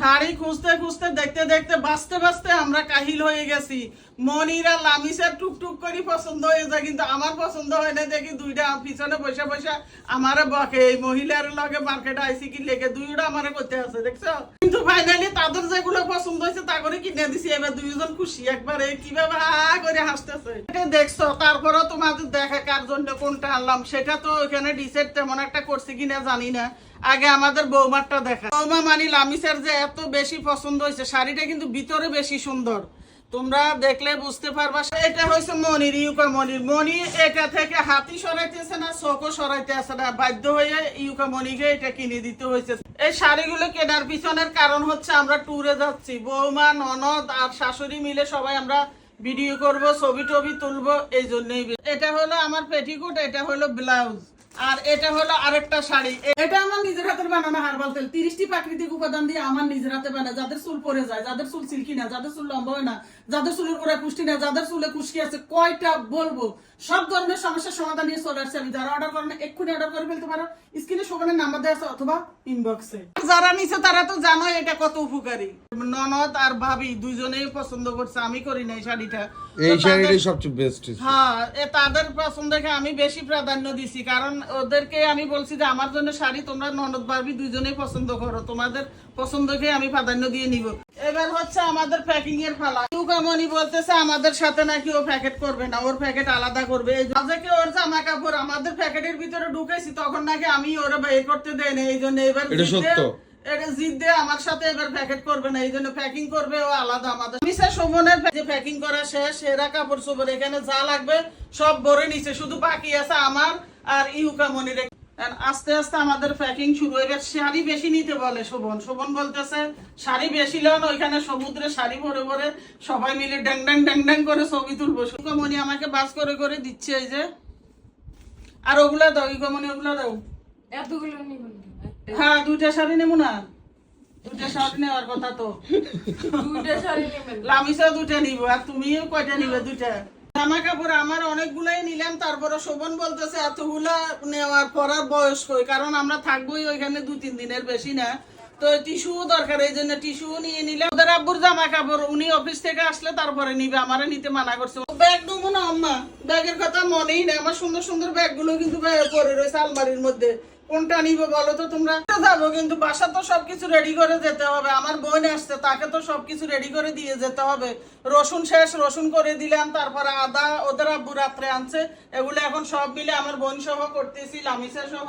শাড়ি খুঁজতে খুঁজতে, দেখতে দেখতে, বাঁচতে বাঁচতে আমরা কাহিল হয়ে গেছি। মনিরা লামিসের টুকটুক করে পছন্দ হয়ে কিন্তু আমার পছন্দ হয় দেখি দুইটা পিছনে বসে বসে আমারে বকে। মহিলার লগে মার্কেটে আইসি কি লেগে? দুইটা আমারে করতে আছে, দেখছ? কিন্তু ফাইনালি তাদের যেগুলো পছন্দ হয়েছে, তা করে কিনে দিছি। এবার দুইজন খুশি কীভাবে হা করে হাসতেছে। এটা দেখছ তারপরে তোমাদের কার জন্য কোনটা আনলাম সেটা তো ওখানে ডিসাইড তেমন একটা করছে কিনা জানি না। আগে আমাদের বৌমারটা দেখা। বৌমা মানি লামিসের যে এত বেশি পছন্দ হয়েছে, শাড়িটা কিন্তু ভিতরে বেশি সুন্দর। তোমরা দেখলে বুঝতে পারবা, এটা হয়েছে মনির, ইউকা মনির। মনি এটা থেকে হাতি সরাইতেছে না চোখও সরাইতে আসে না। বাধ্য হয়ে ইউকা মনিকে এটা কিনে দিতে হয়েছে। এই শাড়িগুলো কেনার পিছনের কারণ হচ্ছে আমরা ট্যুরে যাচ্ছি। বৌমা, ননদ আর শাশুড়ি মিলে সবাই আমরা ভিডিও করব, ছবি টবি তুলবো, এই জন্যই। এটা হলো আমার পেটিকোট এটা হলো ব্লাউজ আর এটা হলো আরেকটা শাড়ি। এটা আমার নিজের হাতের বানানো হারবাল তেল। তিরিশটি প্রাকৃতিক উপাদান দিয়ে আমার নিজের হাতে বানা যাদের চুল পরে যায় যাদের চুল সিল্কি না যাদের চুল লম্বা হয় না যাদের চুলের গোড়া পুষ্টি না যাদের চুলে কুষ্টি আছে কয়টা বলব? সব ধরনের সমস্যার সমাধান নিয়ে চলে আসছে আমি। যারা অর্ডার করেন এক্ষুনি অর্ডার করে ফেলতে পারো। স্ক্রিনে নাম্বার দেওয়া আছে অথবা ইনবক্সে যারা নিছে তারা তো জানো এটা কত উপকারী। ননদ আর ভাবি দুইজনেই পছন্দ করছে আমি করি নাই শাড়িটা। এই শাড়িটাই সবচেয়ে বেস্ট হ্যাঁ এ তাদের পছন্দকে আমি বেশি প্রাধান্য দিছি কারণ ওদেরকে আমি বলছি যে আমার জন্য শাড়ি তোমরা ননদ পারবি দুইজনেই পছন্দ করো। তোমাদের পছন্দকে আমি প্রাধান্য দিয়ে নিব। এবার হচ্ছে আমাদের প্যাকিং এর ফালা। ইউকামনি বলতেছে আমাদের সাথে নাকি ও প্যাকেট করবে না ওর প্যাকেট আলাদা করবে। আজকে ওর জামা কাপড় আমাদের প্যাকেটের ভিতরে ঢুকেছি তখন নাকি আমি ওরা বের করতে দেয়নি এই জন্য এবার এটা জিতে- জিদ দিয়ে আমার সাথে এবার প্যাকেট করবে না, এই জন্য প্যাকিং করবে, ও আলাদা আমাদের। মিসা শোভনের যে প্যাকিং করা শেষ সেরা কাপড় চোপড় এখানে যা লাগবে সব ভরে নিছে, শুধু বাকি আছে আমার আর ইউকা মনির আস্তে আস্তে আমাদের প্যাকিং শুরু গেছে। শাড়ি বেশি নিতে বলে শোভন। শোভন বলতেছে, শাড়ি বেশি লন ওইখানে সমুদ্রে শাড়ি ভরে ভরে সবাই মিলে ড্যাং ড্যাং ড্যাং ড্যাং করে ছবি তুলবো। মনি আমাকে বাস করে করে দিচ্ছে এই যে। আর ওগুলা দাও ইউকা মনি ওগুলা দাও। এতগুলো নিবেন হ্যাঁ দুইটা শাড়ি নেব না। দুইটা শাড়ি নেওয়ার কথা তো। দুইটা শাড়ি নেবেন। লামিসা দুইটা নিব আর তুমিও কয়টা নিবে দুইটা? জামা কাপড় আমার অনেকগুলাই নিলাম তারপরে শোভন বলতেছে এতগুলা নেওয়ার পরার বয়স কই? কারণ আমরা থাকবোই ওইখানে দু তিন দিনের বেশি না। তো টিস্যু দরকার এই জন্য টিস্যু নিয়ে নিলাম। ওদের আব্বুর জামা কাপড় উনি অফিস থেকে আসলে তারপরে নিবে আমারে নিতে মানা করছে। ব্যাগ নেব না আম্মা। ব্যাগের কথা মনেই নেই আমার সুন্দর সুন্দর ব্যাগগুলো কিন্তু পরে রয়েছে আলমারির মধ্যে। কোনটা নিবে বলো তো তোমরা? যাব? কিন্তু বাসা তো সবকিছু রেডি করে যেতে হবে। আমার বোন আসছে, তাকে তো সবকিছু রেডি করে দিয়ে যেতে হবে। রসুন শেষ, রসুন করে দিলাম, তারপরে আদা ওদের আব্বু রাত্রে আনছে। এগুলো এখন সব মিলে আমার বোন সহ করতেছি, লামিসা সহ।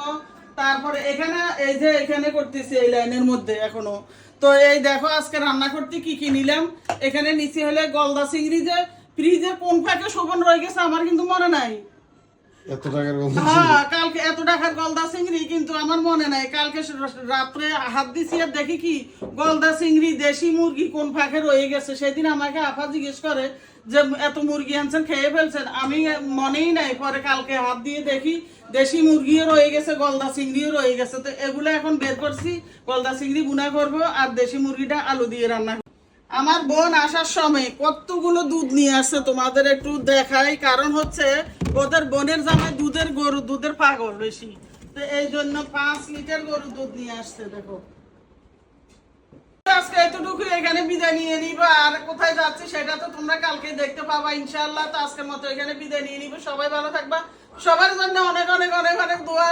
তারপরে এখানে, এই যে এখানে করতেছি এই লাইনের মধ্যে এখনও। তো এই দেখো, আজকে রান্না করতে কি কি নিলাম? এখানে নিচে হলে গলদা চিংড়ি যে, ফ্রিজে কোন ফাঁকে শোভন রয়ে গেছে আমার কিন্তু মনে নাই। এত টাকার হ্যাঁ কালকে এত টাকার গলদা চিংড়ি কিন্তু আমার মনে নাই। কালকে রাত্রে হাত দিছি আর দেখি কি গলদা চিংড়ি দেশি মুরগি কোন ফাঁকে রয়ে গেছে। সেদিন আমাকে আপা জিজ্ঞেস করে যে এত মুরগি আনছেন খেয়ে ফেলছেন? আমি মনেই নাই। পরে কালকে হাত দিয়ে দেখি দেশি মুরগিও রয়ে গেছে গলদা চিংড়িও রয়ে গেছে। তো এগুলো এখন বের করছি গলদা চিংড়ি বুনা করব আর দেশি মুরগিটা আলু দিয়ে রান্না আমার বোন আসার সময় কতগুলো দুধ নিয়ে আসছে তোমাদের একটু দেখাই। কারণ হচ্ছে ওদের বোনের জামাই দুধের গরু, দুধের পাগল বেশি। তো এই জন্য পাঁচ লিটার গরু দুধ নিয়ে আসছে, দেখো। সবাই ভালো থাকবা। সবার জন্য অনেক অনেক অনেক অনেক দোয়া